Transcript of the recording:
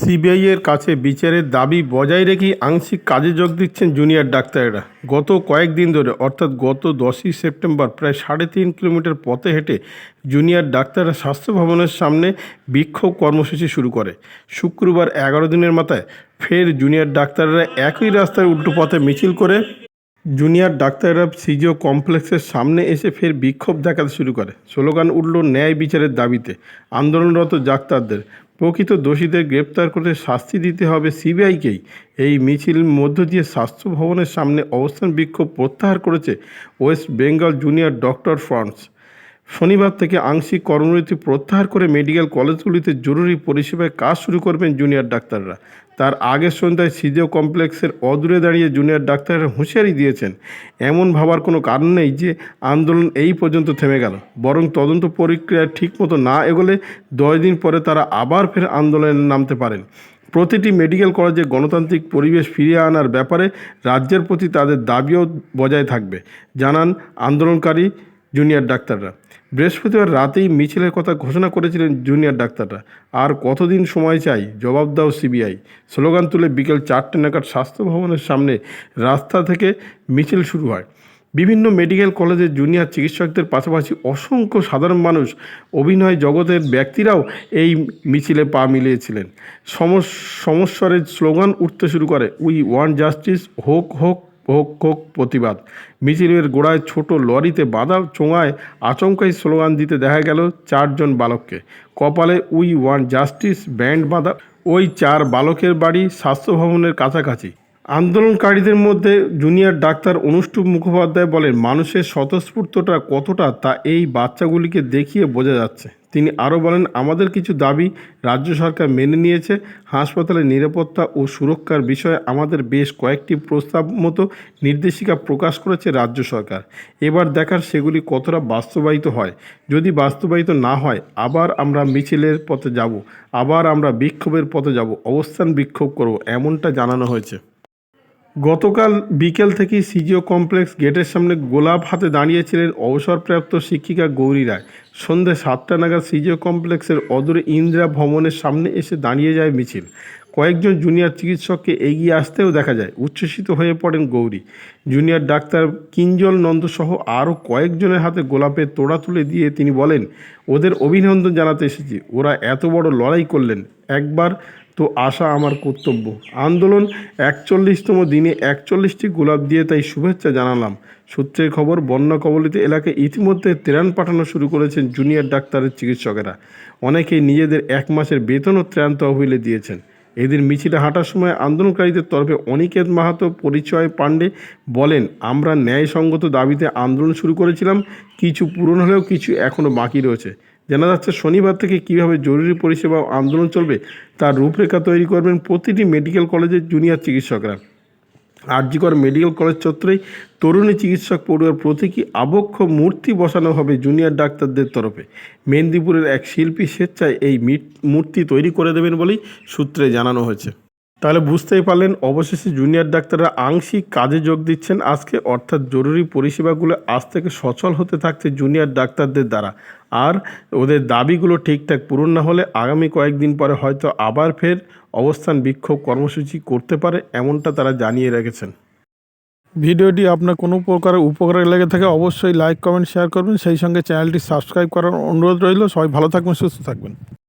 সিবিআইয়ের কাছে বিচারের দাবি বজায় রেখেই আংশিক কাজে যোগ দিচ্ছেন জুনিয়র ডাক্তারেরা। গত কয়েকদিন ধরে, অর্থাৎ গত দশই সেপ্টেম্বর, প্রায় সাড়ে তিন কিলোমিটার পথে হেঁটে জুনিয়র ডাক্তাররা স্বাস্থ্য ভবনের সামনে বিক্ষোভ কর্মসূচি শুরু করে। শুক্রবার এগারো দিনের মাথায় ফের জুনিয়র ডাক্তাররা একই রাস্তায় উল্টো পথে মিছিল করে জুনিয়র ডাক্তাররা সিজিও কমপ্লেক্সের সামনে এসে ফের বিক্ষোভ দেখাতে শুরু করে। স্লোগান উঠল, ন্যায় বিচারের দাবিতে। আন্দোলনরত ডাক্তারদের প্রকৃত দোষীদের গ্রেপ্তার করে শাস্তি দিতে হবে সিবিআইকেই। এই মিছিল মধ্য দিয়ে স্বাস্থ্য ভবনের সামনে অবস্থান বিক্ষোভ প্রত্যাহার করেছে West Bengal junior doctor fronts. শনিবার থেকে আংশিক কর্মবিরতি প্রত্যাহার করে মেডিকেল কলেজগুলিতে জরুরি পরিষেবায় কাজ শুরু করবেন জুনিয়র ডাক্তাররা। তার আগের সন্ধ্যায় সিজিও কমপ্লেক্সের অদূরে দাঁড়িয়ে জুনিয়র ডাক্তাররা হুঁশিয়ারি দিয়েছেন। এমন ভাবার কোনো কারণ নেই যে আন্দোলন এই পর্যন্ত থেমে গেল, বরং তদন্ত প্রক্রিয়া ঠিকমতো না এগোলে দশ দিন পরে তারা আবার ফের আন্দোলনে নামতে পারেন। প্রতিটি মেডিকেল কলেজে গণতান্ত্রিক পরিবেশ ফিরিয়ে আনার ব্যাপারে রাজ্যের প্রতি তাদের দাবিও বজায় থাকবে, জানান আন্দোলনকারী জুনিয়র ডাক্তাররা। বৃহস্পতিবার রাতেই মিছিলের কথা ঘোষণা করেছিলেন জুনিয়র ডাক্তাররা। আর কতদিন সময় চাই? জবাব দাও সিবিআই। স্লোগান তুলে বিকেল চারটে নাগাদ স্বাস্থ্য ভবনের সামনে রাস্তা থেকে মিছিল শুরু হয়। বিভিন্ন মেডিকেল কলেজের জুনিয়র চিকিৎসকদের পাশাপাশি অসংখ্য সাধারণ মানুষ, অভিনয় জগতের ব্যক্তিরাও এই মিছিলে পা মিলিয়েছিলেন। সমস, সমস্বরের স্লোগান উঠতে শুরু করে, উই ওয়ান জাস্টিস, হোক হোক হোক প্রতিবাদ। মিছিলের গোড়ায় ছোট লরিতে বাধা চোঙায় আচমকাই স্লোগান দিতে দেখা গেল চারজন বালককে। কপালে উই ওয়ান জাস্টিস, ব্যান্ড বাঁধা, ওই চার বালকের বাড়ি, স্বাস্থ্য ভবনের কাছাকাছি। আন্দোলনকারীদের মধ্যে জুনিয়র ডাক্তার অনুষ্টুপ মুখোপাধ্যায় বলেন, মানুষের স্বতঃস্ফূর্তটা কতটা তা এই বাচ্চাগুলিকে দেখিয়ে বোঝা যাচ্ছে। তিনি আরও বলেন, আমাদের কিছু দাবি রাজ্য সরকার মেনে নিয়েছে। হাসপাতালের নিরাপত্তা ও সুরক্ষার বিষয়ে আমাদের বেশ কয়েকটি প্রস্তাব মতো নির্দেশিকা প্রকাশ করেছে রাজ্য সরকার। এবার দেখার সেগুলি কতটা বাস্তবায়িত হয়। যদি বাস্তবায়িত না হয়, আবার আমরা মিছিলের পথে যাব, আবার আমরা বিক্ষোভের পথে যাব, অবস্থান বিক্ষোভ করব, এমনটা জানানো হয়েছে। গতকাল বিকেল থেকেই সিজিও কমপ্লেক্স গেটের সামনে গোলাপ হাতে দাঁড়িয়েছিলেন অবসরপ্রাপ্ত শিক্ষিকা গৌরী রায়। সন্ধ্যে সাতটা নাগাদ সিজিও কমপ্লেক্সের অদূরে ইন্দিরা ভবনের সামনে এসে দাঁড়িয়ে যায় মিছিল। কয়েকজন জুনিয়র চিকিৎসককে এগিয়ে আসতেও দেখা যায়, উচ্ছ্বসিত হয়ে পড়েন গৌরী। জুনিয়র ডাক্তার কিঞ্জল নন্দসহ আরও কয়েকজনের হাতে গোলাপের তোড়া তুলে দিয়ে তিনি বলেন, ওদের অভিনন্দন জানাতে এসেছি। ওরা এত বড় লড়াই করলেন। একবার তো আশা আমার কর্তব্য। আন্দোলন একচল্লিশতম দিনে একচল্লিশটি গোলাপ দিয়ে তাই শুভেচ্ছা জানালাম। সূত্রের খবর বন্যা কবলিত এলাকায় ইতিমধ্যে ত্রাণ পাঠানো শুরু করেছেন জুনিয়র ডাক্তারের চিকিৎসকেরা। অনেকেই নিজেদের এক মাসের বেতনও ত্রাণ তহবিলে দিয়েছেন। এদিন মিছিলে হাঁটার সময় আন্দোলনকারীদের তরফে অনিকেত মাহাতো, পরিচয় পাণ্ডে বলেন, আমরা ন্যায়সঙ্গত দাবিতে আন্দোলন শুরু করেছিলাম, কিছু পূরণ হলেও কিছু এখনও বাকি রয়েছে। জানা যাচ্ছে শনিবার থেকে কীভাবে জরুরি পরিষেবা আন্দোলন চলবে, তার রূপরেখা তৈরি করবেন প্রতিটি মেডিকেল কলেজের জুনিয়র চিকিৎসকরা। আরজিকর মেডিকেল কলেজ চত্বরেই তরুণী চিকিৎসক পড়ুয়ার প্রতীকী আবক্ষ মূর্তি বসানো হবে জুনিয়র ডাক্তারদের তরফে। মেদিনীপুরের এক শিল্পী স্বেচ্ছায় এই মূর্তি তৈরি করে দেবেন বলেই সূত্রে জানানো হয়েছে। তাহলে বুঝতেই পারলেন, অবশেষে জুনিয়র ডাক্তাররা আংশিক কাজে যোগ দিচ্ছেন। আজকে অর্থাৎ জরুরি পরিষেবাগুলো আজ থেকে সচল হতে থাকছে জুনিয়র ডাক্তারদের দ্বারা। আর ওদের দাবিগুলো ঠিকঠাক পূরণ না হলে আগামী কয়েকদিন পরে হয়তো আবার ফের অবস্থান বিক্ষোভ কর্মসূচি করতে পারে, এমনটা তারা জানিয়ে রেখেছেন। ভিডিওটি আপনার কোনো প্রকার উপকারে লেগে থাকে অবশ্যই লাইক, কমেন্ট, শেয়ার করবেন। সেই সঙ্গে চ্যানেলটি সাবস্ক্রাইব করার অনুরোধ রইল। সবাই ভালো থাকবেন, সুস্থ থাকবেন।